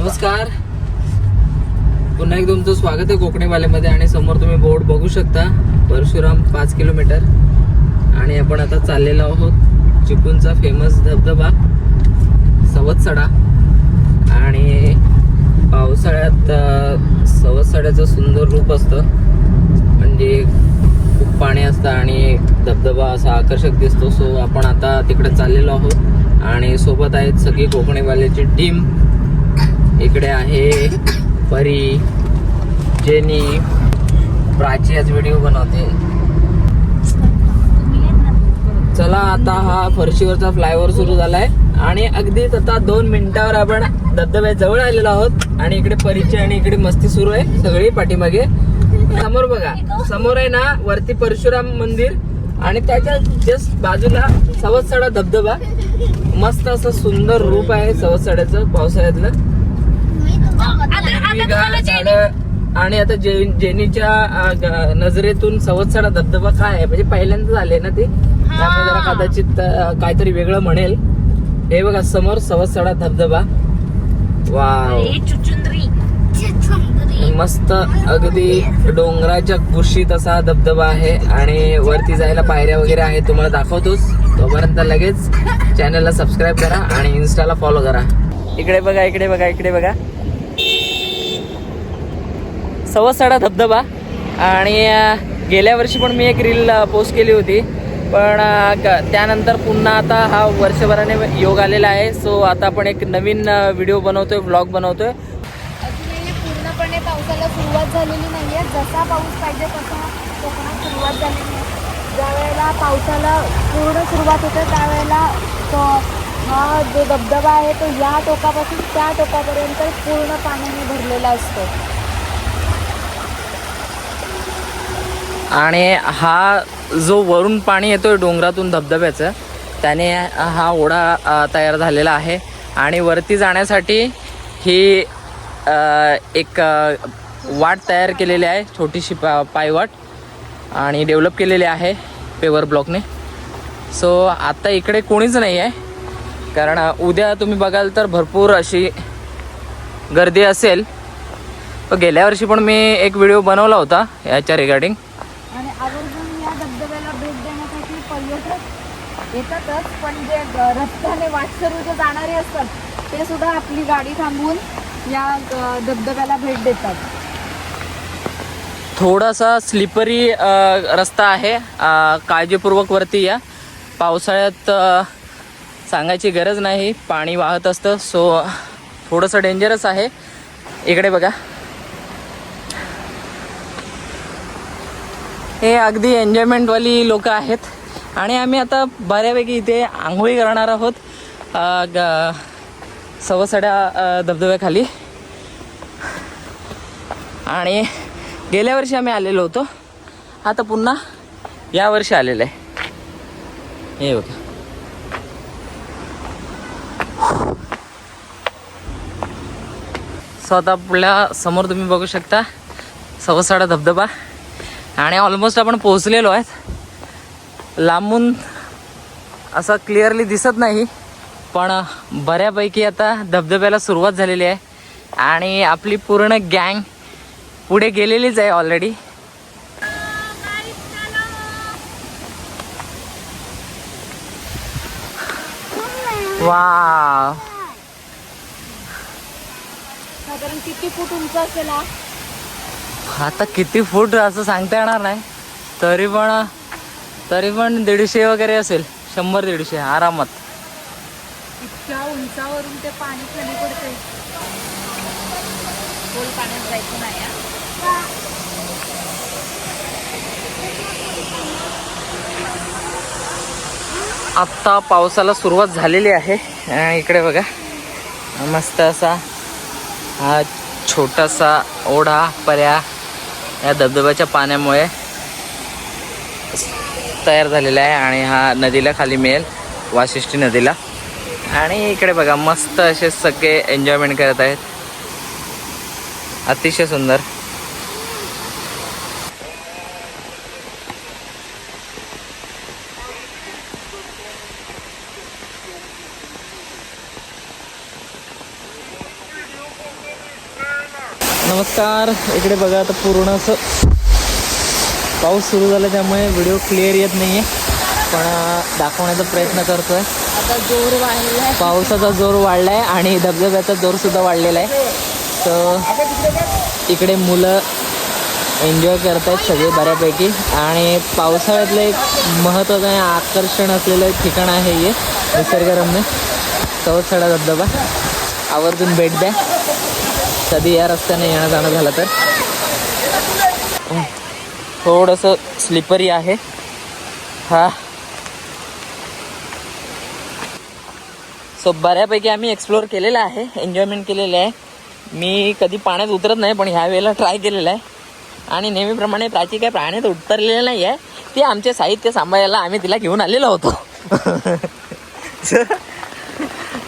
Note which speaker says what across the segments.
Speaker 1: नमस्कार. पुन्हा एक तुमचं स्वागत आहे कोकणीवाल्यामध्ये आणि समोर तुम्ही बोर्ड बघू शकता. परशुराम पाच किलोमीटर आणि आपण आता चाललेलो आहोत चिपूनचा फेमस धबधबा सवतसडा. आणि पावसाळ्यात अं, सवतसड्याचं सुंदर रूप असतं. म्हणजे खूप पाणी असतं आणि धबधबा असा आकर्षक दिसतो. सो आपण आता तिकडे चाललेलो आहोत. आणि सोबत आहेत सगळी कोकणीवाल्याची टीम इकडे आहे परी जेनी. प्राची आज व्हिडिओ बनवते. चला आता हा फरशीवरचा फ्लायओव्हर सुरू झालाय. आणि अगदीच आता दोन मिनिटावर आपण धबधब्या जवळ आलेलो आहोत. आणि इकडे परीची आणि इकडे मस्ती सुरू आहे सगळी पाठीमागे. समोर बघा समोर आहे ना वरती परशुराम मंदिर आणि त्याच्या जस्ट बाजूला सवतसडा धबधबा. मस्त असं सुंदर रूप आहे सवतसड्याचं पावसाळ्यातलं. आणि आता जेनीच्या नजरेतून सवतसडा धबधबा काय आहे? म्हणजे पहिल्यांदाच आले ना ते? त्यामुळे जरा कदाचित काहीतरी वेगळं म्हणेल. हे बघा समोर सवतसडा धबधबा. वाव. मस्त अगदी डोंगराच्या कुशीत असा धबधबा आहे आणि वरती जायला पायऱ्या वगैरे आहेत. तुम्हाला दाखवतोच. तोपर्यंत लगेच चॅनलला सबस्क्राईब करा आणि इन्स्टाला फॉलो करा. इकडे बघा इकडे बघा इकडे बघा. सवसाडा धबधबा. आणि गेल्या वर्षी पण मी एक रील पोस्ट केली होती. पण क- त्यानंतर पुन्हा आता हा वर्षभराने योग आलेला आहे. सो आता आपण एक नवीन व्हिडिओ बनवतोय व्लॉग बनवतोय.
Speaker 2: अजूनही पूर्णपणे पावसाला सुरुवात झालेली नाही आहे. जसा पाऊस पाहिजे तसा कोकणात सुरुवात झालेली आहे. ज्या वेळेला पावसाला पूर्ण सुरुवात होते त्यावेळेला तो हा जो धबधबा आहे तो या टोकापासून त्या टोकापर्यंत पूर्ण पाण्याने भरलेला असतो.
Speaker 1: आणि हा जो वरून पाणी येतोय डोंगरातून धबधब्याचं त्याने हा ओढा तयार झालेला आहे. आणि वरती जाण्यासाठी ही एक वाट तयार केलेली आहे छोटीशी पा पायवाट. आणि डेव्हलप केलेली आहे पेवर ब्लॉकने. सो आत्ता इकडे कोणीच नाही आहे कारण उद्या तुम्ही बघाल तर भरपूर अशी गर्दी असेल. गेल्या वर्षी पण मी एक व्हिडिओ बनवला होता याच्या रिगार्डिंग
Speaker 2: या धबधब्याला भेट देण्यासाठी पर्यटक येतातच पण जे रस्त्याने वाटसरू जे जाणारे असतात ते सुद्धा आपली गाडी थांबवून या धबधब्याला भेट देतात.
Speaker 1: थोडासा स्लिपरी रस्ता आहे. काळजीपूर्वक वरती या. पावसाळ्यात सांगायची गरज नाही. पाणी वाहत असतं सो थोडंसं डेंजरस आहे. इकडे बघा. हे अगदी एन्जॉयमेंटवाली लोक आहेत. आणि आम्ही आता बऱ्यापैकी इथे आंघोळी करणार आहोत. ग- सवसड्या धबधब्याखाली. आणि गेल्या वर्षी आम्ही आलेलो होतो. आता पुन्हा या वर्षी आलेलं आहे. हे बघा. सो आता आपल्यासमोर तुम्ही बघू शकता सवसाडा धबधबा. आणि ऑलमोस्ट आपण पोहोचलेलो आहेत. लांबून असं क्लिअरली दिसत नाही पण बऱ्यापैकी आता धबधब्याला सुरुवात झालेली आहे. आणि आपली पूर्ण गँग पुढे गेलेलीच आहे ऑलरेडी वा
Speaker 2: साधारण किती फूट उंच असेल
Speaker 1: आता किती फूट असं सांगता येणार नाही. तरी पण तरी पण दीडशे वगैरे असेल. शंभर दीडशे आरामात.
Speaker 2: इतक्या उंचावरून ते पाणी खाली पडते खोल पाण्यात जायचं नाही.
Speaker 1: आत्ता पावसाला सुरुवात झालेली आहे. इकडे बघा. मस्त असा हा छोटासा ओढा पर्या. या धबधब्याच्या पाण्यामुळे तयार झालेला आहे आणि हा नदीला खाली मिळेल वाशिष्ठी नदीला. आणि इकडे बघा मस्त असे सगळे एन्जॉयमेंट करत आहेत. अतिशय सुंदर. नमस्कार. इकडे बघा आता पूर्ण असं पाऊस सुरू झाला त्यामुळे व्हिडिओ क्लिअर येत नाही आहे पण दाखवण्याचा प्रयत्न करतो आहे
Speaker 2: आता जोर वाढलाय
Speaker 1: पावसाचा जोर वाढला आहे आणि धबधब्याचा जोरसुद्धा वाढलेला आहे. तर इकडे मुलं एन्जॉय करत आहेत सगळे बऱ्यापैकी. आणि पावसाळ्यातलं एक महत्त्वाचं आणि आकर्षण असलेलं एक ठिकाण आहे हे निसर्गरम्य. चौथडा धबधबा. आवर्जून भेट द्या. कधी या रस्त्याने येणं जाणं झालं तर? थोडंसं स्लिपरी आहे. हा. सो बऱ्यापैकी आम्ही एक्सप्लोअर केलेलं आहे एन्जॉयमेंट केलेलं आहे. मी कधी पाण्यात उतरत नाही पण ह्या वेळेला ट्राय केलेलं आहे. आणि नेहमीप्रमाणे प्राची काय पाण्यात उतरलेलं नाही आहे. ती आमचे साहित्य सांभाळायला आम्ही तिला घेऊन आलेलो होतो.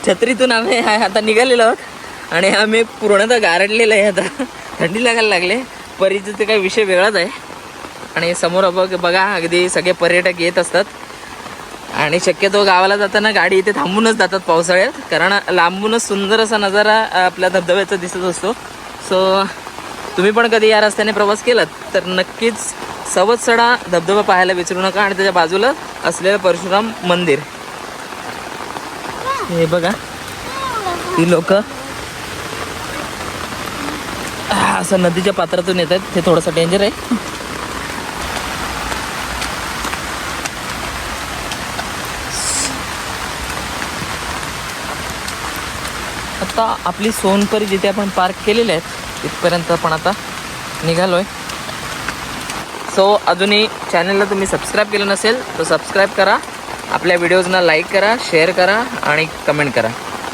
Speaker 1: छत्रीतून आम्ही आता निघालेलो आहोत. आणि आम्ही पूर्णतः गारडलेलं आहे आता. थंडी लागायला लागले. परीचं ते काही विषय वेगळाच आहे. आणि समोर बघ बघा अगदी सगळे पर्यटक येत असतात. आणि शक्यतो गावाला जाताना गाडी इथे थांबूनच जातात पावसाळ्यात. कारण लांबूनच सुंदर असा नजारा आपल्या धबधब्याचा दिसत असतो. सो तुम्ही पण कधी या रस्त्याने प्रवास केलात? तर नक्कीच सवत्सडा धबधबा पाहायला विसरू नका आणि त्याच्या बाजूला असलेलं परशुराम मंदिर. हे बघा. ती लोक असं नदीच्या पात्रातून येत आहेत. ते थोडंसं डेंजर आहे. आता आपली सोनपरी जिथे आपण पार्क केलेले आहेत तिथपर्यंत आपण आता निघालो आहे सो अजूनही चॅनलला तुम्ही सबस्क्राईब केलं नसेल तर सबस्क्राईब करा. आपल्या व्हिडिओजना लाईक करा शेअर करा आणि कमेंट करा.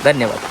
Speaker 1: धन्यवाद.